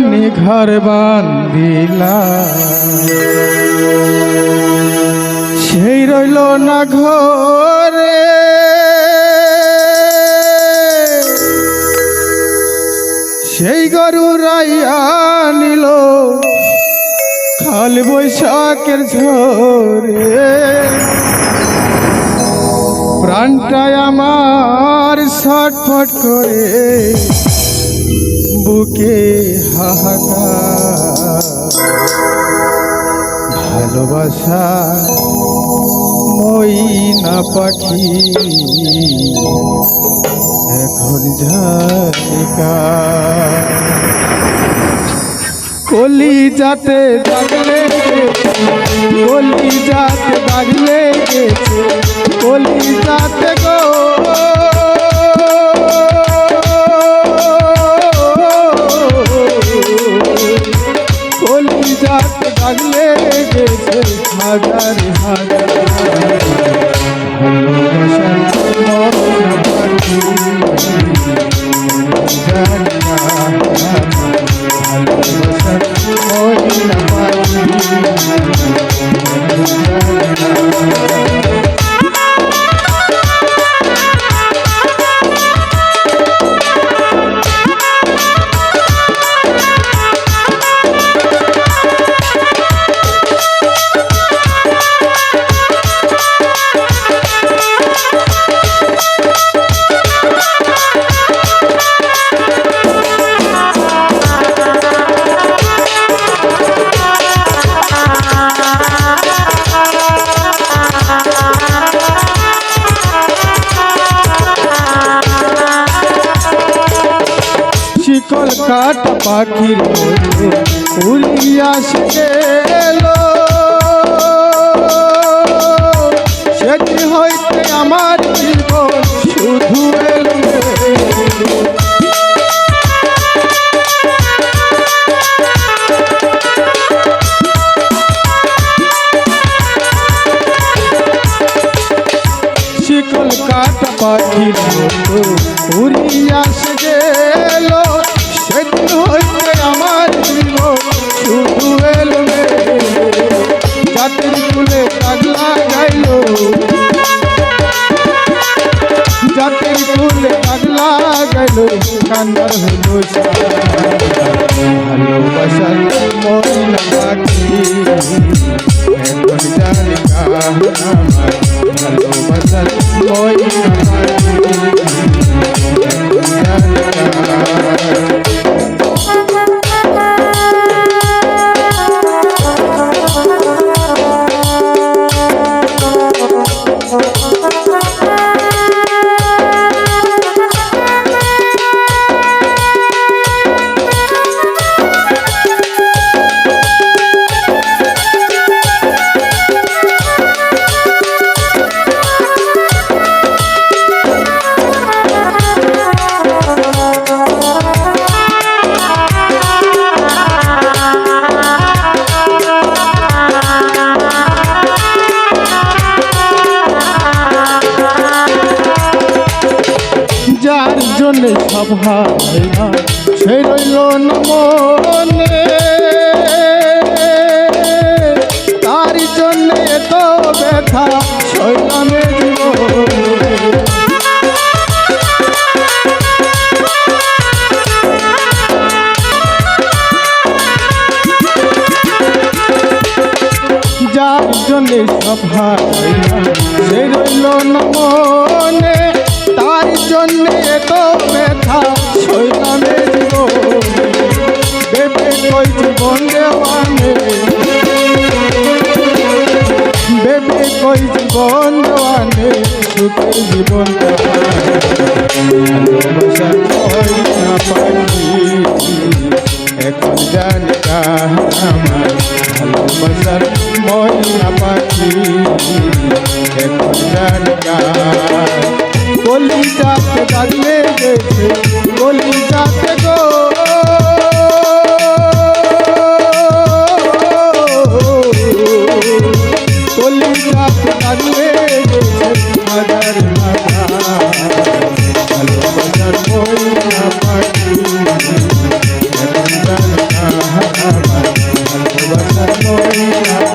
জন্য ঘর বান্দিলা সেই রইল না ঘরে। সেই গরু রাইয়া নিল খাল বৈশাখের ঝরে। প্রাণটায় আমার ছটফট করে বুকে হাহাকার ভালোবাসা মইনা পাখি। এখন ঝালিকা কলি যাতে দাগলে কলি যাতে দাগলে কলি যাতে গো। গেছে শিকল কাট পাখির উড়িয়া সে গেল গাইল হলো ভালোবাসার মন পাখি। এখন জানি আমার ভালোবাসার মন পাখি। সব সে রইল মনে তার জন্য এত ব্যথা জীবনে। যার জন্য সব হয় সে মনে তার জন্য এত ব্যথা শৈলামে জীবন বেবে কই জীবন দেওয়ানে বেবে কই জীবন দেওয়ানে সুখের জীবন ভালোবাসা কই না পারি এখন জানি আমার ভালোবাসার ময়না পাখি। এখন জানি গলি চাপতে দাঁড়িয়ে গেছে গলি চাপতে গো। গলি চাপতে দাঁড়িয়ে গেছে মাদার ভালোবাসার মহিলা পাখি ভালোবাসার মহিলা